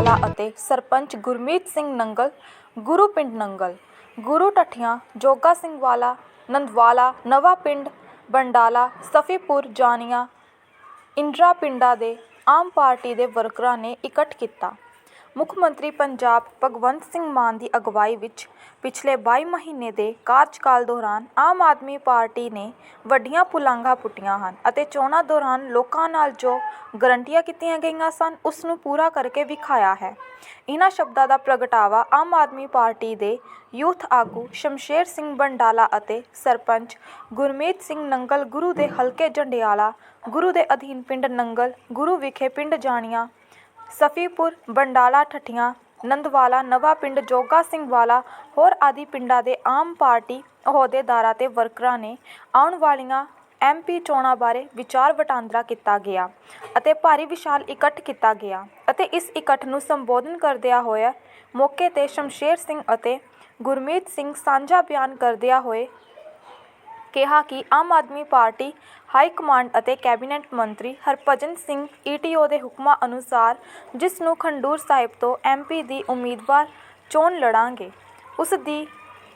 ਅਤੇ ਸਰਪੰਚ ਗੁਰਮੀਤ ਸਿੰਘ ਨੰਗਲ, ਗੁਰੂ ਪਿੰਡ ਨੰਗਲ, ਗੁਰੂ ਟੱਠੀਆਂ ਜੋਗਾ ਸਿੰਘ ਵਾਲਾ, ਨੰਦਵਾਲਾ, ਨਵਾਂ ਪਿੰਡ, ਬੰਡਾਲਾ, ਸਫੀਪੁਰ ਜਾਨੀਆਂ ਇੰਦਰਾ ਪਿੰਡਾਂ ਦੇ ਆਮ ਪਾਰਟੀ ਦੇ ਵਰਕਰਾਂ ਨੇ ਇਕੱਠ ਕੀਤਾ। ਮੁੱਖ ਮੰਤਰੀ ਪੰਜਾਬ ਭਗਵੰਤ ਸਿੰਘ ਮਾਨ ਦੀ ਅਗਵਾਈ ਵਿੱਚ ਪਿਛਲੇ ਬਾਈ ਮਹੀਨੇ ਦੇ ਕਾਰਜਕਾਲ ਦੌਰਾਨ ਆਮ ਆਦਮੀ ਪਾਰਟੀ ਨੇ ਵੱਡੀਆਂ ਪੁਲਾਂਘਾਂ ਪੁੱਟੀਆਂ ਹਨ ਅਤੇ ਚੋਣਾਂ ਦੌਰਾਨ ਲੋਕਾਂ ਨਾਲ ਜੋ ਗਰੰਟੀਆਂ ਕੀਤੀਆਂ ਗਈਆਂ ਸਨ, ਉਸ ਨੂੰ ਪੂਰਾ ਕਰਕੇ ਵਿਖਾਇਆ ਹੈ। ਇਹਨਾਂ ਸ਼ਬਦਾਂ ਦਾ ਪ੍ਰਗਟਾਵਾ ਆਮ ਆਦਮੀ ਪਾਰਟੀ ਦੇ ਯੂਥ ਆਗੂ ਸ਼ਮਸ਼ੇਰ ਸਿੰਘ ਬੰਡਾਲਾ ਅਤੇ ਸਰਪੰਚ ਗੁਰਮੀਤ ਸਿੰਘ ਨੰਗਲ, ਗੁਰੂ ਦੇ ਹਲਕੇ ਜੰਡਿਆਲਾ, ਗੁਰੂ ਦੇ ਅਧੀਨ ਪਿੰਡ ਨੰਗਲ, ਗੁਰੂ ਵਿਖੇ ਪਿੰਡ ਜਾਣੀਆਂ ਸਫੀਪੁਰ, ਬੰਡਾਲਾ ਠੱਠੀਆਂ, ਨੰਦਵਾਲਾ, ਨਵਾਂ ਪਿੰਡ ਜੋਗਾ ਸਿੰਘ ਵਾਲਾ, ਹੋਰ ਆਦਿ ਪਿੰਡਾਂ ਦੇ ਆਮ ਪਾਰਟੀ ਅਹੁਦੇਦਾਰਾਂ ਤੇ ਵਰਕਰਾਂ ਨੇ ਆਉਣ ਵਾਲੀਆਂ ਐਮਪੀ ਚੋਣਾਂ ਬਾਰੇ ਵਿਚਾਰ ਵਟਾਂਦਰਾ ਕੀਤਾ ਗਿਆ ਅਤੇ ਭਾਰੀ ਵਿਸ਼ਾਲ ਇਕੱਠ ਕੀਤਾ ਗਿਆ ਅਤੇ ਇਸ ਇਕੱਠ ਨੂੰ ਸੰਬੋਧਨ ਕਰਦਿਆਂ ਹੋਇਆ ਮੌਕੇ ਤੇ ਸ਼ਮਸ਼ੇਰ ਸਿੰਘ ਅਤੇ ਗੁਰਮੀਤ ਸਿੰਘ ਸਾਂਝਾ ਬਿਆਨ ਕਰਦਿਆਂ ਹੋਏ ਕਿਹਾ ਕਿ Aam Aadmi party high command ਅਤੇ ਕੈਬਨਿਟ ਮੰਤਰੀ ਹਰਭਜਨ ਸਿੰਘ ਈਟੀਓ ਦੇ ਹੁਕਮਾਂ ਅਨੁਸਾਰ ਜਿਸ ਨੂੰ ਖੰਡੂਰ ਸਾਹਿਬ ਤੋਂ ਐਮਪੀ ਦੀ ਉਮੀਦਵਾਰ ਚੋਣ ਲੜਾਂਗੇ, ਉਸ ਦੀ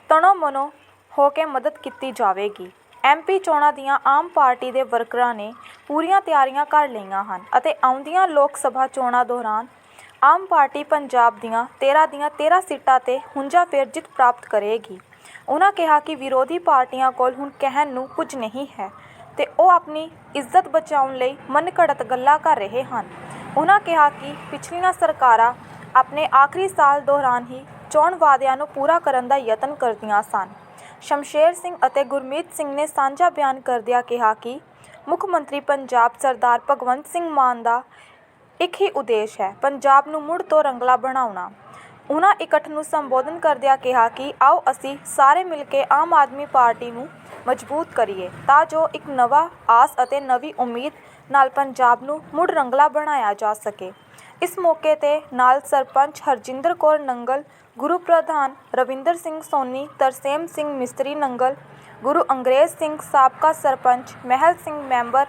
ਤਣੋ ਮਨੋ ਹੋ ਕੇ ਮਦਦ ਕੀਤੀ ਜਾਵੇਗੀ। ਐਮਪੀ ਚੋਣਾਂ ਦੀਆਂ ਆਮ ਪਾਰਟੀ ਦੇ ਵਰਕਰਾਂ ਨੇ ਪੂਰੀਆਂ ਤਿਆਰੀਆਂ ਕਰ ਲਈਆਂ ਹਨ ਅਤੇ ਆਉਂਦੀਆਂ ਲੋਕ ਸਭਾ ਚੋਣਾਂ ਦੌਰਾਨ ਆਮ ਪਾਰਟੀ ਪੰਜਾਬ ਦੀਆਂ 13 ਦੀਆਂ 13 ਸੀਟਾਂ ਤੇ ਹੁੰਜਾ ਫੇਰ ਜਿੱਤ ਪ੍ਰਾਪਤ ਕਰੇਗੀ। ਉਹਨਾਂ ਕਿਹਾ ਕਿ ਵਿਰੋਧੀ ਪਾਰਟੀਆਂ ਕੋਲ ਹੁਣ ਕਹਿਣ ਨੂੰ ਕੁਝ ਨਹੀਂ ਹੈ। ਅਤੇ ਉਹ ਆਪਣੀ ਇੱਜ਼ਤ ਬਚਾਉਣ ਲਈ ਮਨਘੜਤ ਗੱਲਾਂ ਕਰ ਰਹੇ ਹਨ। ਉਹਨਾਂ ਕਿਹਾ ਕਿ ਪਿਛਲੀਆਂ ਸਰਕਾਰਾਂ ਆਪਣੇ ਆਖਰੀ ਸਾਲ ਦੌਰਾਨ ਹੀ ਚੋਣ ਵਾਅਦਿਆਂ ਨੂੰ ਪੂਰਾ ਕਰਨ ਦਾ ਯਤਨ ਕਰਦੀਆਂ ਸਨ। ਸ਼ਮਸ਼ੇਰ ਸਿੰਘ ਅਤੇ ਗੁਰਮੀਤ ਸਿੰਘ ਨੇ ਸਾਂਝਾ ਬਿਆਨ ਕਰਦਿਆਂ ਕਿਹਾ ਕਿ ਮੁੱਖ ਮੰਤਰੀ ਪੰਜਾਬ ਸਰਦਾਰ ਭਗਵੰਤ ਸਿੰਘ ਮਾਨ ਦਾ ਇੱਕ ਹੀ ਉਦੇਸ਼ ਹੈ, ਪੰਜਾਬ ਨੂੰ ਮੁੜ ਤੋਂ ਰੰਗਲਾ ਬਣਾਉਣਾ। ਉਹਨਾਂ ਇਕੱਠ ਨੂੰ ਸੰਬੋਧਨ ਕਰਦਿਆਂ ਕਿਹਾ ਕਿ ਆਓ ਅਸੀਂ ਸਾਰੇ ਮਿਲ ਕੇ ਆਮ ਆਦਮੀ ਪਾਰਟੀ ਨੂੰ ਮਜ਼ਬੂਤ ਕਰੀਏ ਤਾਂ ਜੋ ਇੱਕ ਨਵਾਂ ਆਸ ਅਤੇ ਨਵੀਂ ਉਮੀਦ ਨਾਲ ਪੰਜਾਬ ਨੂੰ ਮੁੜ ਰੰਗਲਾ ਬਣਾਇਆ ਜਾ ਸਕੇ। ਇਸ ਮੌਕੇ ਤੇ ਨਾਲ ਸਰਪੰਚ ਹਰਜਿੰਦਰ ਕੌਰ ਨੰਗਲ, ਗੁਰੂ ਪ੍ਰਧਾਨ ਰਵਿੰਦਰ ਸਿੰਘ ਸੋਨੀ, ਤਰਸੇਮ ਸਿੰਘ ਮਿਸਤਰੀ ਨੰਗਲ, ਗੁਰੂ ਅੰਗਰੇਜ਼ ਸਿੰਘ ਸਾਬਕਾ ਸਰਪੰਚ ਮਹਿਲ ਸਿੰਘ ਮੈਂਬਰ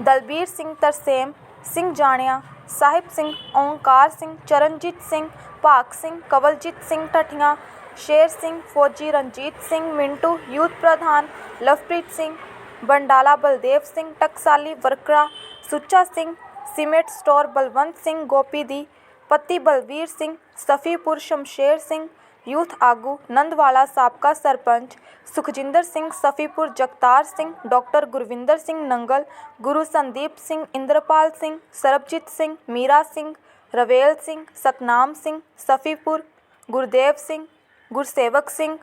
ਦਲਬੀਰ ਸਿੰਘ ਤਰਸੇਮ, ਸਿੰਘ ਜਾਣਿਆ ਸਾਹਿਬ ਸਿੰਘ, ਓਂਕਾਰ ਸਿੰਘ, ਚਰਨਜੀਤ ਸਿੰਘ, ਭਾਗ ਸਿੰਘ, ਕਵਲਜੀਤ ਸਿੰਘ ਠਠੀਆਂ ਸ਼ੇਰ ਸਿੰਘ, ਫੌਜੀ ਰਣਜੀਤ ਸਿੰਘ, ਮਿੰਟੂ, ਯੂਥ ਪ੍ਰਧਾਨ, ਲਵਪ੍ਰੀਤ ਸਿੰਘ, ਬੰਡਾਲਾ ਬਲਦੇਵ ਸਿੰਘ, ਟਕਸਾਲੀ ਵਰਕਰਾ, ਸੁੱਚਾ ਸਿੰਘ, ਸੀਮੈਂਟ ਸਟੋਰ ਬਲਵੰਤ ਸਿੰਘ, ਗੋਪੀ ਦੀ ਪਤੀ ਬਲਵੀਰ ਸਿੰਘ, ਸਫੀਪੁਰ ਸ਼ਮਸ਼ੇਰ ਸਿੰਘ ਯੂਥ ਆਗੂ ਨੰਦਵਾਲਾ ਸਾਬਕਾ ਸਰਪੰਚ ਸੁਖਜਿੰਦਰ ਸਿੰਘ, ਸਫੀਪੁਰ ਜਗਤਾਰ ਸਿੰਘ, ਡਾਕਟਰ ਗੁਰਵਿੰਦਰ ਸਿੰਘ ਨੰਗਲ, ਗੁਰੂ ਸੰਦੀਪ ਸਿੰਘ, ਇੰਦਰਪਾਲ ਸਿੰਘ, ਸਰਬਜੀਤ ਸਿੰਘ, ਮੀਰਾ ਸਿੰਘ, ਰਵੇਲ ਸਿੰਘ, ਸਤਨਾਮ ਸਿੰਘ, ਸਫੀਪੁਰ, ਗੁਰਦੇਵ ਸਿੰਘ, ਗੁਰਸੇਵਕ ਸਿੰਘ,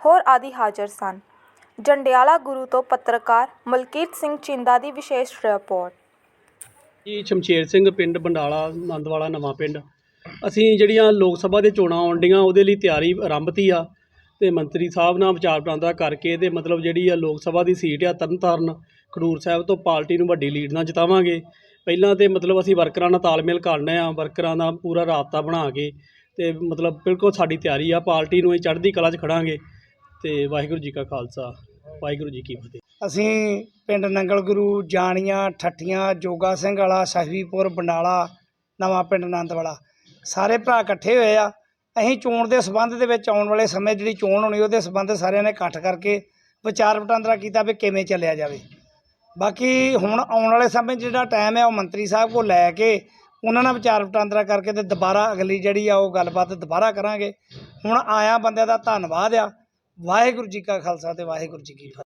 ਹੋਰ ਆਦਿ ਹਾਜ਼ਰ ਸਨ। ਜੰਡਿਆਲਾ ਗੁਰੂ ਤੋਂ ਪੱਤਰਕਾਰ ਮਲਕੀਤ ਸਿੰਘ ਚਿੰਦਾ ਦੀ ਵਿਸ਼ੇਸ਼ ਰਿਪੋਰਟ। ਜੀ, ਸ਼ਮਸ਼ੇਰ ਸਿੰਘ ਪਿੰਡ, ਬੰਡਾਲਾ ਆਨੰਦਵਾਲਾ ਨਵਾਂ ਪਿੰਡ। ਅਸੀਂ ਜਿਹੜੀਆਂ ਲੋਕ ਸਭਾ ਦੇ ਚੋਣਾਂ ਆਉਣ ਡੀਆਂ ਉਹਦੇ ਲਈ ਤਿਆਰੀ ਆਰੰਭਤੀ ਆ। ਅਤੇ ਮੰਤਰੀ ਸਾਹਿਬ ਨਾਲ ਵਿਚਾਰ ਵਟਾਂਦਰਾ ਕਰਕੇ ਤੇ ਮਤਲਬ ਜਿਹੜੀ ਆ ਲੋਕ ਸਭਾ ਦੀ ਸੀਟ ਆ, ਤਰਨਤਾਰਨ ਖਡੂਰ ਸਾਹਿਬ ਤੋਂ ਪਾਰਟੀ ਨੂੰ ਵੱਡੀ ਲੀਡ ਨਾਲ ਜਿਤਾਵਾਂਗੇ। ਪਹਿਲਾਂ ਤਾਂ ਮਤਲਬ ਅਸੀਂ ਵਰਕਰਾਂ ਨਾਲ ਤਾਲਮੇਲ ਕਰਨਾ ਆ, ਵਰਕਰਾਂ ਦਾ ਪੂਰਾ ਰਾਬਤਾ ਬਣਾ ਕੇ ਅਤੇ ਮਤਲਬ ਬਿਲਕੁਲ ਸਾਡੀ ਤਿਆਰੀ ਆ, ਪਾਰਟੀ ਨੂੰ ਇਹ ਚੜ੍ਹਦੀ ਕਲਾ 'ਚ ਖੜਾਂਗੇ। ਅਤੇ ਵਾਹਿਗੁਰੂ ਜੀ ਕਾ ਖਾਲਸਾ, ਵਾਹਿਗੁਰੂ ਜੀ ਕੀ ਫਤਿਹ। ਅਸੀਂ ਪਿੰਡ ਨੰਗਲ ਗੁਰੂ ਜਾਣੀਆਂ ਠੱਠੀਆਂ ਜੋਗਾ ਸਿੰਘ ਵਾਲਾ ਸਾਹਿਬੀਪੁਰ ਬੰਡਾਲਾ, ਨਵਾਂ ਪਿੰਡ ਆਨੰਦਵਾਲਾ ਸਾਰੇ ਭਰਾ ਇਕੱਠੇ ਹੋਏ ਆ। ਅਸੀਂ ਚੋਣ ਦੇ ਸਬੰਧ ਦੇ ਵਿੱਚ ਆਉਣ ਵਾਲੇ ਸਮੇਂ ਜਿਹੜੀ ਚੋਣ ਹੋਣੀ, ਉਹਦੇ ਸਬੰਧ ਸਾਰਿਆਂ ਨੇ ਇਕੱਠ ਕਰਕੇ ਵਿਚਾਰ ਵਟਾਂਦਰਾ ਕੀਤਾ ਵੀ ਕਿਵੇਂ ਚੱਲਿਆ ਜਾਵੇ। ਬਾਕੀ ਹੁਣ ਆਉਣ ਵਾਲੇ ਸਮੇਂ 'ਚ ਜਿਹੜਾ ਟਾਈਮ ਹੈ ਉਹ ਮੰਤਰੀ ਸਾਹਿਬ ਕੋਲ ਲੈ ਕੇ ਉਹਨਾਂ ਨਾਲ ਵਿਚਾਰ ਵਟਾਂਦਰਾ ਕਰਕੇ ਤੇ ਦੁਬਾਰਾ ਅਗਲੀ ਜਿਹੜੀ ਆ, ਉਹ ਗੱਲਬਾਤ ਦੁਬਾਰਾ ਕਰਾਂਗੇ। ਹੁਣ ਆਇਆ ਬੰਦਿਆਂ ਦਾ ਧੰਨਵਾਦ ਆ। ਵਾਹਿਗੁਰੂ ਜੀ ਕਾ ਖਾਲਸਾ ਤੇ ਵਾਹਿਗੁਰੂ ਜੀ ਕੀ ਫਤਿਹ।